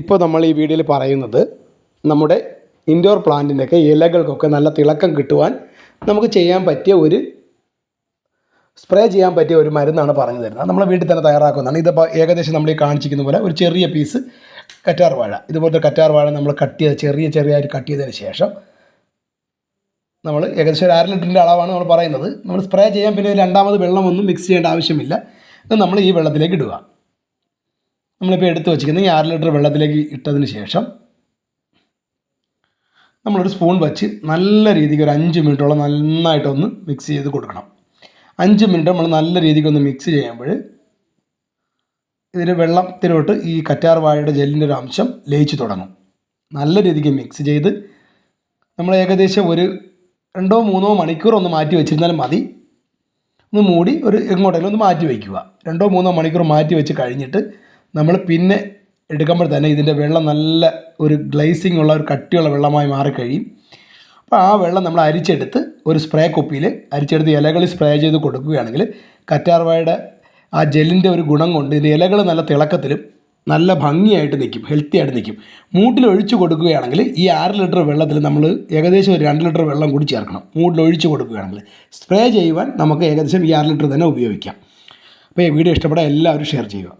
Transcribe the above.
ഇപ്പോൾ നമ്മൾ ഈ വീഡിയോയിൽ പറയുന്നത് നമ്മുടെ ഇൻഡോർ പ്ലാന്റിന്റെയൊക്കെ ഇലകൾക്കൊക്കെ നല്ല തിളക്കം കിട്ടുവാൻ നമുക്ക് ചെയ്യാൻ പറ്റിയ ഒരു സ്പ്രേ ചെയ്യാൻ പറ്റിയ ഒരു മരുന്നാണ് പറഞ്ഞു തരുന്നത്. നമ്മൾ വീട്ടിൽ തന്നെ തയ്യാറാക്കുന്നതാണ്. ഇതിപ്പോൾ ഏകദേശം നമ്മൾ ഈ കാണിച്ചിരിക്കുന്ന പോലെ ഒരു ചെറിയ പീസ് കറ്റാർ വാഴ. ഇതുപോലത്തെ കറ്റാർ വാഴ നമ്മൾ കട്ട് ചെയ്ത് ചെറിയ ചെറിയതായിട്ട് കട്ട് ചെയ്തതിന് ശേഷം നമ്മൾ ഏകദേശം ഒരു അര ലിറ്ററിന്റെ അളവാണ് നമ്മൾ പറയുന്നത്. നമ്മൾ സ്പ്രേ ചെയ്യാൻ പിന്നെ രണ്ടാമത് വെള്ളമൊന്നും മിക്സ് ചെയ്യേണ്ട ആവശ്യമില്ല. നമ്മൾ ഈ വെള്ളത്തിലേക്ക് ഇടുക. നമ്മളിപ്പോൾ എടുത്ത് വെച്ചിരിക്കുന്ന ഈ അര ലിറ്റർ വെള്ളത്തിലേക്ക് ഇട്ടതിന് ശേഷം നമ്മളൊരു സ്പൂൺ വെച്ച് നല്ല രീതിക്ക് ഒരു അഞ്ച് മിനിറ്റോളം നന്നായിട്ടൊന്ന് മിക്സ് ചെയ്ത് കൊടുക്കണം. അഞ്ച് മിനിറ്റ് നമ്മൾ നല്ല രീതിക്ക് ഒന്ന് മിക്സ് ചെയ്യുമ്പോൾ ഇതിന് വെള്ളത്തിലോട്ട് ഈ കറ്റാർ വാഴയുടെ ജെല്ലിന്റെ ഒരു അംശം ലയിച്ചു തുടങ്ങും. നല്ല രീതിക്ക് മിക്സ് ചെയ്ത് നമ്മൾ ഏകദേശം ഒരു രണ്ടോ മൂന്നോ മണിക്കൂർ ഒന്ന് മാറ്റി വെച്ചിരുന്നാലും മതി. ഒന്ന് മൂടി ഒരു എങ്ങോട്ടെങ്കിലും ഒന്ന് മാറ്റി വയ്ക്കുക. രണ്ടോ മൂന്നോ മണിക്കൂർ മാറ്റി വെച്ച് കഴിഞ്ഞിട്ട് നമ്മൾ പിന്നെ എടുക്കുമ്പോൾ തന്നെ ഇതിന്റെ വെള്ളം നല്ല ഒരു ഗ്ലേസിംഗ് ഉള്ള ഒരു കട്ടിയുള്ള വെള്ളമായി മാറിക്കഴിയും അപ്പോൾ ആ വെള്ളം നമ്മൾ അരിച്ചെടുത്ത് ഒരു സ്പ്രേ കുപ്പിയിൽ അരിച്ചെടുത്ത് ഇലകളിൽ സ്പ്രേ ചെയ്ത് കൊടുക്കുകയാണെങ്കിൽ കറ്റാർവാഴയുടെ ആ ജെല്ലിന്റെ ഒരു ഗുണം കൊണ്ട് ഇതിന്റെ ഇലകൾ നല്ല തിളക്കത്തിലും നല്ല ഭംഗിയായിട്ട് നിൽക്കും ഹെൽത്തി ആയിട്ട് നിൽക്കും. മൂട്ടിൽ ഒഴിച്ച് കൊടുക്കുകയാണെങ്കിൽ ഈ ആറ് ലിറ്റർ വെള്ളത്തിൽ നമ്മൾ ഏകദേശം ഒരു രണ്ട് ലിറ്റർ വെള്ളം കൂടി ചേർക്കണം. മൂട്ടിൽ ഒഴിച്ച് കൊടുക്കുകയാണെങ്കിൽ സ്പ്രേ ചെയ്യുവാൻ നമുക്ക് ഏകദേശം ഈ ആറ് ലിറ്റർ തന്നെ ഉപയോഗിക്കാം. അപ്പോൾ ഈ വീഡിയോ ഇഷ്ടപ്പെട്ടാൽ എല്ലാവരും ഷെയർ ചെയ്യുക.